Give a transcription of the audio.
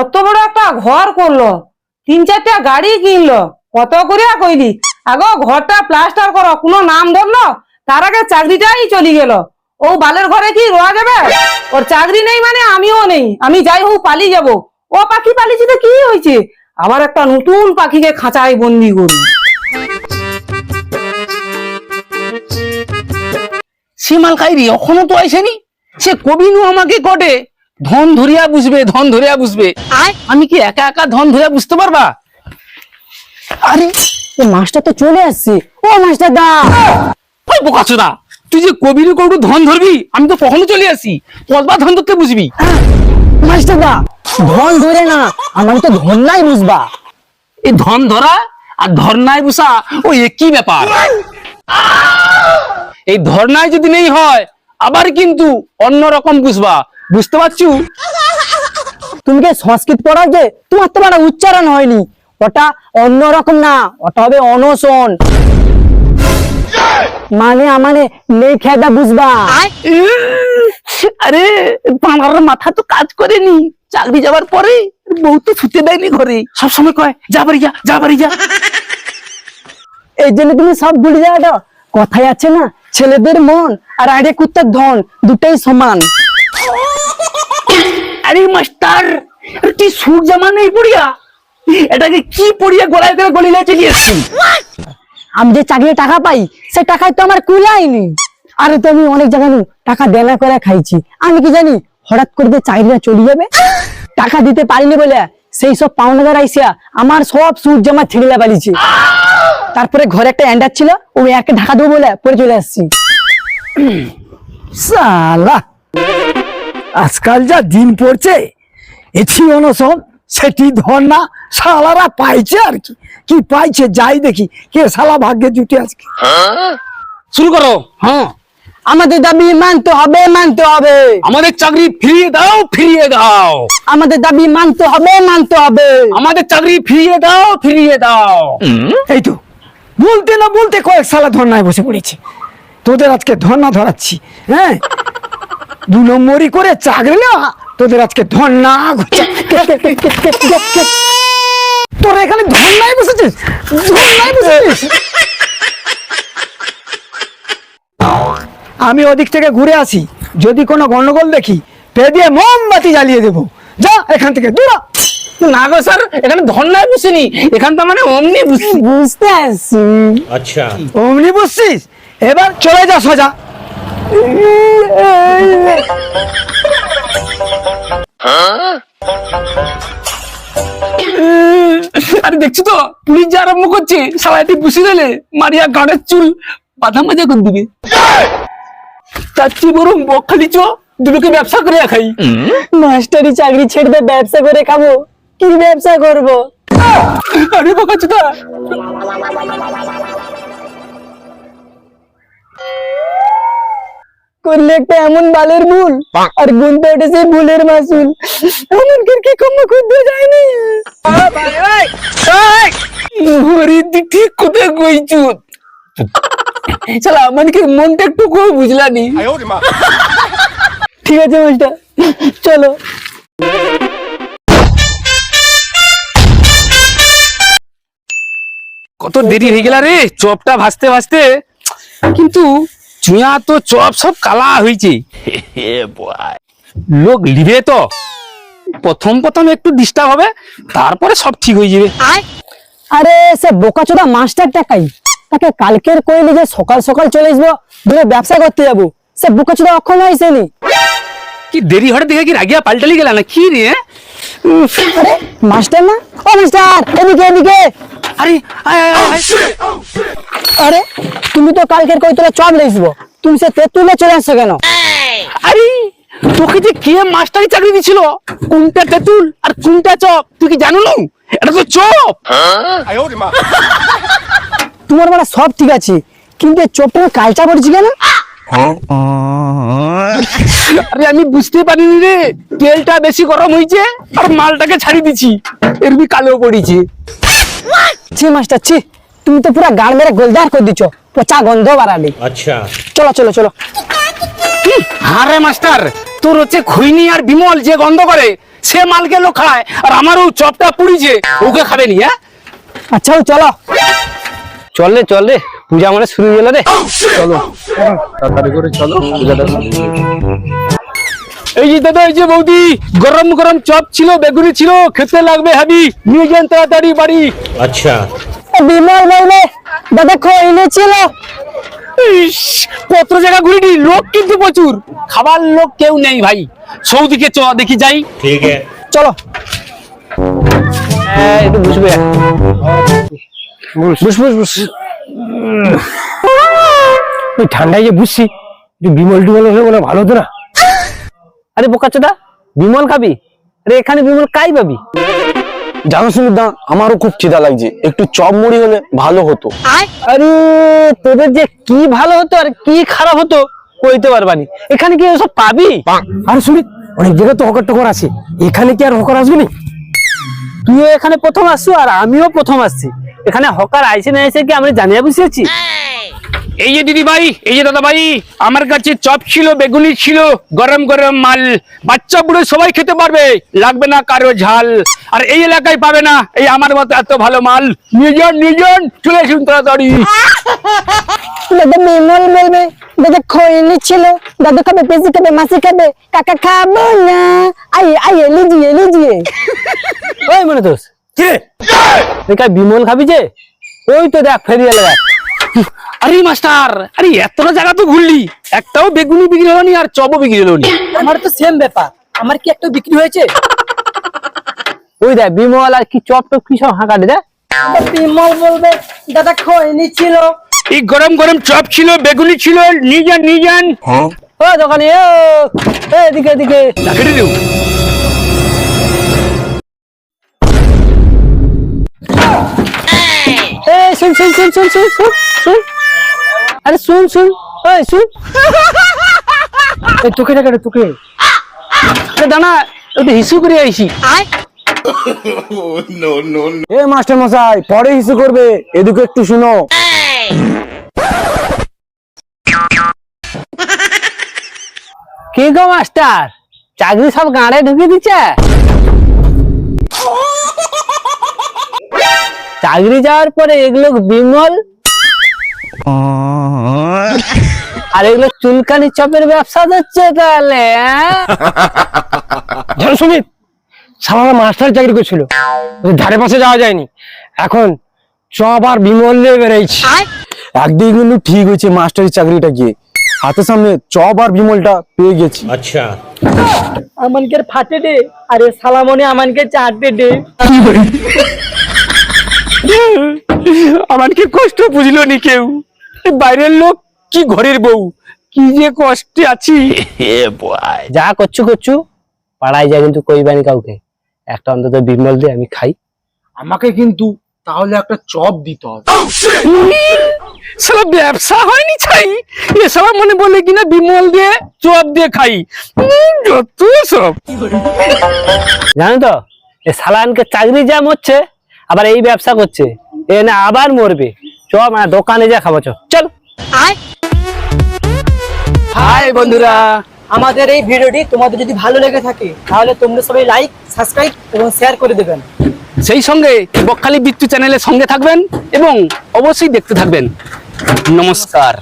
অত বড় একটা ঘর করল। তিন চারটা গাড়ি কিনলো। কত করে কইলি? আগো, ঘরটা প্লাস্টার করো, কোনো নাম ধরলো? তার আগে চাকরিটাই চলে গেল। ও বালের ঘরে কি রোয়া যাবে? ওর চাকরি নেই মানে আমিও নেই। আমি যাই হোক পালিয়ে যাব। ও পাখি পালিয়েছে তো কি হয়েছে? আবার একটা নতুন পাখিকে খাঁচায় বন্দি করি। সে মালকাইরি, এখনও তো আইসেনি? সে কবিনু আমাকে কটে ধন ধরিয়া বুঝবে ধন ধরিয়া বুঝবে। আমি কি একা একা ধন ধরিয়া বুঝতে পারবা? আরে ও মাস্টার তো চলে আসছে। ও মাস্টার দা। ওই বোকাচোদা তুই যে কবিনু করব ধন ধরবি আমি তো কখনো চলে আসি। কতবার ধন ধরতে বুঝবি। মাস্টার দা ধন ধরে না আমার তো ধন নাই বুঝবা। এই ধন ধরা আর ধর্নায় বসা ও একই ব্যাপার। এই ধর্নায় যদি নেই হয় আবার কিন্তু অন্য রকম বুঝবা। বুঝতে পারছু? তুমি কি সংস্কৃত পড়া যে? তোমার তো বড় উচ্চারণ হয়নি। ওটা অন্য রকম না ওটা হবে অনশন। মানে মানে নেই খেদা বুঝবা। আরে আমার মাথা তো কাজ করেনি। চাকরি যাবার পরে বউ তো ছুটে দেয়নি ঘরে। সব সময় কয় যা বাড়ি যা যা বাড়ি যা। এই জন্য তুমি সব ভুলে যাও কথাই আছে না? ছেলেদের মন আর আড়ে কুত্তার ধন দুটাই সমান। আরে মাস্টার তুই সুর জামা নেই পড়িয়া? এটাকে কি পড়িয়া গলায় করে গলিলে চলে এসছি আমি যে চাকরি টাকা পাই সে টাকায় তো আমার কুলাইনি আরে তো আমি অনেক জায়গায় টাকা দেনা করে খাইছি। আমি কি জানি হঠাৎ করে চাকরিটা চলে যাবে? টাকা দিতে পারিনি বলে সেই সব পাওনাদার আইসিয়া আমার সব সুর জামা ছিঁড়িলা পালিছে তারপরে ঘরে একটা অ্যান্ডার ছিল ওই একে ঢাকা দেবো বলে পরে চলে আসছি। সালা আজকাল যা দিন পড়ছে এছি অনশন সেটি ধর্না শালারা পাইছে আর কি। কি পাইছে যাই দেখি কে শালা ভাগ্যে জুটে আজকে শুরু করো। হ্যাঁ আমাদের দাবি মানতে হবে মানতে হবে। আমাদের চাকরি ফিরিয়ে দাও ফিরিয়ে দাও। আমাদের দাবি মানতে হবে মানতে হবে। আমাদের চাকরি ফিরিয়ে দাও ফিরিয়ে দাও। এই তো। বলতে না বলতে কয়েক সালা ধর্নায় বসে পড়েছে। তোদের আজকে ধর্না ধরাচ্ছি হ্যাঁ? দু নম্বরই করে চাকরি না, তোদের আজকে ধর্না। তোরা এখানে ধর্নায় বসেছিস? ধর্নায় বসেছিস? আমি ওদিক থেকে ঘুরে আসি, যদি কোনো গন্ডগোল দেখি পে দিয়ে মোমবাতি জ্বালিয়ে দেবো। যা, এখান থেকে দূরা না গো স্যার এখানে ধর্নায় বসিনি। এখান তো মানে অমনি বুঝতে আসছি। আচ্ছা। অমনি বুঝছিস এবার চলে যা সোজা। আরে দেখছি তো পুলিশ যে আরম্ভ করছে সালাইটি বুঝে দিলে মারিয়া গাড়ের চুল বাধা মাজা করে দিবে। চাচ্ছি চেয়ে বরং বকখালি চ দুটোকে ব্যবসা করে খাই মাস্টারি চাকরি ছেড়ে দে ব্যবসা করে খাব। কি ব্যবসা করব? আরে বকাচুদা করলে একটা এমন বালের ভুল আর গুনতে উঠেছে ভুলের মাসুল। এমন কি কম খুঁজতে যায়নি? হরি তুই ঠিক কোথায় কইছু চালা আমাদেরকে মনটা একটু কই বুঝলানি? ঠিক আছে মাস্টার। চলো। কত দেরি হয়ে গেল রে? চপটা ভাসতে ভাসতে কিন্তু চুয়া তো চপ সব কালা হয়েছে লোক লিবে তো। প্রথম প্রথম একটু ডিস্টার্ব হবে তারপরে সব ঠিক হয়ে যাবে। আরে সে বোকাচোদা মাস্টার টাকাই তাকে কালকের কইলে যে সকাল সকাল চলে আসব ধরে ব্যবসা করতে যাব। সে বোকাচোদা অক্ষণ হয়েছেনি কি দেরি হঠাৎ দেখে কি রাগিয়া পাল্টালি গেল না কি রে আরে মাস্টার না? ও মাস্টার এদিকে এদিকে। আরে আয়, আয়, আয়, আয়। আরে তুমি তো কালকের কই চপ লেসবো তুমি সে তেঁতুলে চলে আসছো কেন? আরে তোকে যে কে মাস্টারি চাকরি দিছিল? কোনটা তেঁতুল আর কোনটা চপ? তুই কি জানো? না এটা তো চপ। তোমার মানে সব ঠিক আছে কিন্তু চোপটা কালচা পড়ছি কেন? হ্যাঁ? আরে আমি বুঝতে পারিনি রে। তেলটা বেশি গরম হয়েছে আর মালটাকে ছাড়ি দিছি এরবি কালো পড়েছে। ছি মাস্টার ছি। তুমি তো পুরো গান মেরে গোলদার করে দিছো। পচা গন্ধ বাড়ালি। আচ্ছা। চলো চলো চলো। আরে মাস্টার তোর হচ্ছে খুইনি আর বিমল যে গন্ধ করে সে মালকে লোক খায় আর আমার আমারও চপটা পুড়িছে ওকে খাবে নি হ্যাঁ? আচ্ছা চলো। চলে চলে পূজা মানে শুরু গেল রে। চলো। তাড়াতাড়ি করে চলো এই যে দাদা এই যে বৌদি গরম গরম চপ ছিল বেগুনি ছিল খেতে লাগবে হাবি। নিয়ে যান তাড়াতাড়ি বাড়ি। আচ্ছা। বিমল বলে দাদা খো এনেছিল? কত জায়গা ঘুরিনি লোক কিন্তু প্রচুর। খাবার লোক কেউ নেই ভাই। সৌদিকে চ দেখি যাই। ঠিক আছে। চলো। একটু বুঝবে বুঝ বুঝ বুঝ ওই ঠান্ডায় যে বুঝছি বিমল টিমল হলে মনে ভালো হতো না। আরে বোকাচোদা বিমল খাবি? আরে এখানে বিমল কাই পাবি? জানো সুমিতা আমারও খুব খিদা লাগছে একটু চপ মুড়ি হলে ভালো হতো। আরে তোদের যে কি ভালো হতো আর কি খারাপ হতো কইতে পারবানি। এখানে কি সব পাবি? আর শুনি অনেক জায়গায় তো হকার টকর আছে। এখানে কি আর হকার আসবে না? তুইও এখানে প্রথম আসছো আর আমিও প্রথম আসছি। এখানে হকার আইসে না এসে কি আমরা জানিয়ে বুঝেছি এই যে দিদি ভাই এই যে দাদা ভাই আমার কাছে চপ ছিল বেগুনি ছিল গরম গরম মাল। বাচ্চা বুড়ো সবাই খেতে পারবে লাগবে না কারও ঝাল। আর এই এলাকায় পাবে না এই আমার মতো এত ভালো মাল। নিয়ে যান চলে আসুন তাড়াতাড়ি। দাদা বিমল বলবে দাদা খৈনি ছিল দাদু খাবে পেঁচি খাবে মাসি খাবে কাকা খাব না। আই আই লিজিয়ে লিজিয়ে ওই মনে কে বিমল খাবি যে? ওই তো দেখ ফেরিয়ে দেখ আরে মাস্টার আরে এতটা জায়গা তো ঘুরলি। একটাও বেগুনি বিক্রি হলো আর চপও বিক্রি হলো নি। আমার তো সেম ব্যাপার। আমার কি একটা বিক্রি হয়েছে? ওই দেখ বিমল আর কি চপ টপ কি সব হাঁকাটে দেখ। বিমল বলবে দাদা খৈনি ছিল। এই গরম গরম চপ ছিল বেগুনি ছিল নিয়ে যান নিয়ে যান। ও দোকানে ও এদিকে এদিকে। শুন শুন শুন শুন শুন শুন শুন। আরে শুন শুন। ওই শুন। এই তোকে না কেন তোকে। আরে দানা একটু হিসু করে আইছি। এ মাস্টার মশাই পরে হিসু করবে। এদিকে একটু শুনো। কি গো মাস্টার? চাকরি সব গাঁড়ে ঢুকে দিচ্ছে? চাকরি যাওয়ার পরে এগুলো বিমল আর এগুলো চুলকানি চপের ব্যবসা হচ্ছে তাহলে হ্যাঁ? জানো সুমিত সারা মাস্টার চাকরি করছিল ধারে পাশে যাওয়া যায়নি। এখন চপ আর বিমল নিয়ে বেড়াইছি। একদিকে কিন্তু ঠিক হয়েছে মাস্টারের চাকরিটা গিয়ে। হাতের সামনে চপ আর বিমলটা পেয়ে গেছি। আচ্ছা। আমানকের ফাটে দে আরে সালামনে আমানকে চাটে দে আমার কি কষ্ট বুঝলো নি কেউ? বাইরের লোক কি ঘরের বউ? কি যে কষ্টে আছি। যা করছ করছ পাড়ায় যা কিন্তু কইবানি কাউকে। একটা অন্তত বিমল দিয়ে আমি খাই। আমাকে কিন্তু তাহলে একটা চপ দিতে হবে। সালা ব্যবসা হয়নি ছাই। এ সব মনে বলে কিনা বিমল দিয়ে চপ দিয়ে খাই। যত সব। জানো তো এ সালানকে চাকরি যা হচ্ছে আবার এই ব্যবসা করছে। এ না আবার মরবে। চ মানে দোকানে যা খাব চ চল। হাই বন্ধুরা আমাদের এই ভিডিওটি তোমাদের যদি ভালো লেগে থাকে তাহলে তোমরা সবাই লাইক সাবস্ক্রাইব এবং শেয়ার করে দেবেন। সেই সঙ্গে বকখালি বৃত্তি চ্যানেলের সঙ্গে থাকবেন এবং অবশ্যই দেখতে থাকবেন। নমস্কার।